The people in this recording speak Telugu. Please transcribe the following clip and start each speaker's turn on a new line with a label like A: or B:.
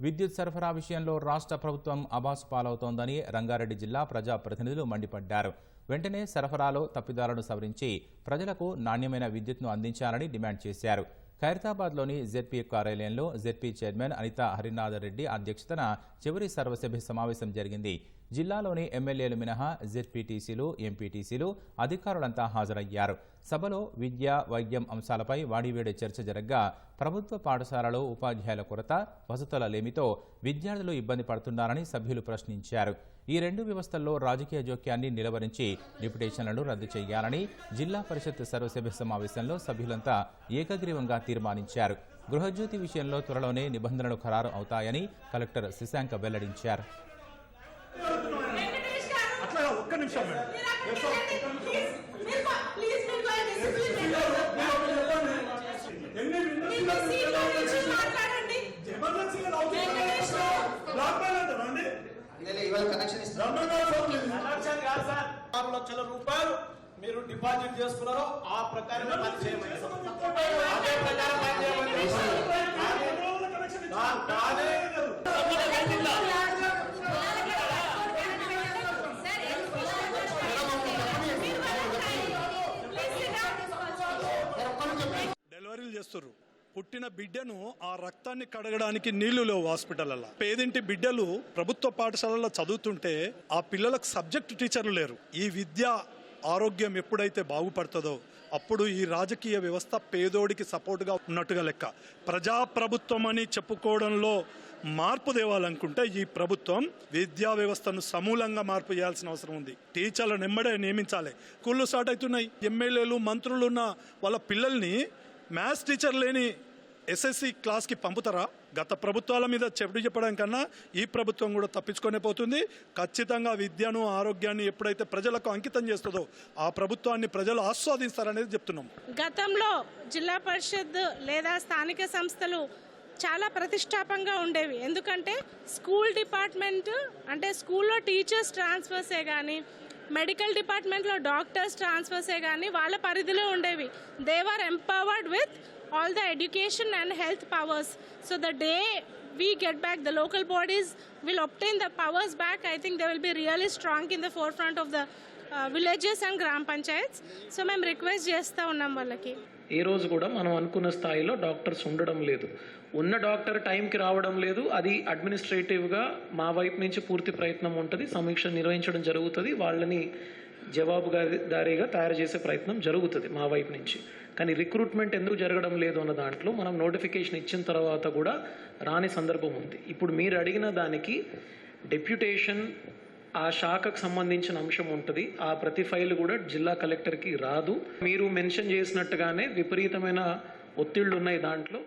A: విద్యుత్ సరఫరా విషయంలో రాష్ట్ర ప్రభుత్వం అబాసు పాలవుతోందని రంగారెడ్డి జిల్లా ప్రజా ప్రతినిధులు మండిపడ్డారు. వెంటనే సరఫరాలో తప్పిదాలను సవరించి ప్రజలకు నాణ్యమైన విద్యుత్ను అందించాలని డిమాండ్ చేశారు. ఖైరతాబాద్లోని జెడ్పీ కార్యాలయంలో జెడ్పీ చైర్మన్ అనిత హరినాథరెడ్డి అధ్యక్షతన చివరి సర్వసభ్య సమావేశం జరిగింది. జిల్లాలోని ఎమ్మెల్యేలు మినహా జెడ్పీటీసీలు ఎంపీటీసీలు అధికారులంతా హాజరయ్యారు. సభలో విద్య వైద్యం అంశాలపై వాడివేడి చర్చ జరగ్గా ప్రభుత్వ పాఠశాలలో ఉపాధ్యాయుల కొరత వసతుల లేమితో విద్యార్థులు ఇబ్బంది పడుతున్నారని సభ్యులు ప్రశ్నించారు. ఈ రెండు వ్యవస్థల్లో రాజకీయ జోక్యాన్ని నిలవరించి డిప్యుటేషన్లను రద్దు చేయాలని జిల్లా పరిషత్ సర్వసభ్య సమావేశంలో సభ్యులంతా ఏకగ్రీవంగా తీర్మానించారు. గృహజ్యోతి విషయంలో త్వరలోనే నిబంధనలు ఖరారు అవుతాయని కలెక్టర్ శశాంక వెల్లడించారు.
B: ఒక్క నిమిషం
C: ఇవాళ కనెక్షన్ ఇస్తాం
B: రమ్మన్నా ఫోన్ చేయండి.
D: కనెక్షన్ కాదు సార్. ఆరు లక్షల రూపాయలు మీరు డిపాజిట్ చేసుకున్నారో ఆ ప్రకారం పని చేయమని అదే ప్రకారం చేయమని.
B: డెలివరీలు చేస్తుర్రు. పుట్టిన బిడ్డను ఆ రక్తాన్ని కడగడానికి నీళ్ళు లేవు హాస్పిటల్లో పేదింటి బిడ్డలు ప్రభుత్వ పాఠశాలలో చదువుతుంటే ఆ పిల్లలకు సబ్జెక్ట్ టీచర్లు లేరు. ఈ విద్య ఆరోగ్యం ఎప్పుడైతే బాగుపడుతుందో అప్పుడు ఈ రాజకీయ వ్యవస్థ పేదోడికి సపోర్ట్గా ఉన్నట్టుగా లెక్క. ప్రజాప్రభుత్వం అని చెప్పుకోవడంలో మార్పు తేవాలనుకుంటే ఈ ప్రభుత్వం విద్యా వ్యవస్థను సమూలంగా మార్పు చేయాల్సిన అవసరం ఉంది. టీచర్లను ఎమ్మడే నియమించాలి. స్కూళ్ళు స్టార్ట్ అవుతున్నాయి. ఎమ్మెల్యేలు మంత్రులు ఉన్న వాళ్ళ పిల్లల్ని మ్యాథ్స్ టీచర్ లేని ఎస్ఎస్సి క్లాస్కి పంపుతారా? గత ప్రభుత్వాల మీద చెడు చెప్పడం కన్నా ఈ ప్రభుత్వం కూడా తప్పించుకొనే పోతుంది. ఖచ్చితంగా విద్యను ఆరోగ్యాన్ని ఎప్పుడైతే ప్రజలకు అంకితం చేస్తుందో ఆ ప్రభుత్వాన్ని ప్రజలు ఆస్వాదిస్తారనేది చెప్తున్నాం.
E: గతంలో జిల్లా పరిషత్ లేదా స్థానిక సంస్థలు చాలా ప్రతిష్టాపంగా ఉండేవి. ఎందుకంటే స్కూల్ డిపార్ట్మెంట్ అంటే స్కూల్లో టీచర్స్ ట్రాన్స్ఫర్సే కానీ మెడికల్ డిపార్ట్మెంట్లో డాక్టర్స్ ట్రాన్స్ఫర్సే కానీ వాళ్ళ పరిధిలో ఉండేవి they are empowered with all the education and health powers so the day we get back the local bodies will obtain the powers back i think they will be really strong in the forefront of the uh, villages and gram panchayats so మేము రిక్వెస్ట్ చేస్తూ ఉన్నాం వాళ్ళకి
F: ఏ రోజు కూడా మనం అనుకున్న స్థాయిలో డాక్టర్స్ ఉండడం లేదు ఉన్న డాక్టర్ టైంకి రావడం లేదు. అది అడ్మినిస్ట్రేటివ్గా మా వైపు నుంచి పూర్తి ప్రయత్నం ఉంటుంది. సమీక్ష నిర్వహించడం జరుగుతుంది. వాళ్ళని జవాబుదారీగా తయారు చేసే ప్రయత్నం జరుగుతుంది మా వైపు నుంచి. కానీ రిక్రూట్మెంట్ ఎందుకు జరగడం లేదు అన్న దాంట్లో మనం నోటిఫికేషన్ ఇచ్చిన తర్వాత కూడా రాని సందర్భం ఉంది. ఇప్పుడు మీరు అడిగిన దానికి డెప్యుటేషన్ ఆ శాఖకు సంబంధించిన అంశం ఉంటుంది. ఆ ప్రతి ఫైల్ కూడా జిల్లా కలెక్టర్కి రాదు. మీరు మెన్షన్ చేసినట్టుగానే విపరీతమైన ఒత్తిళ్ళు ఉన్నాయి దాంట్లో.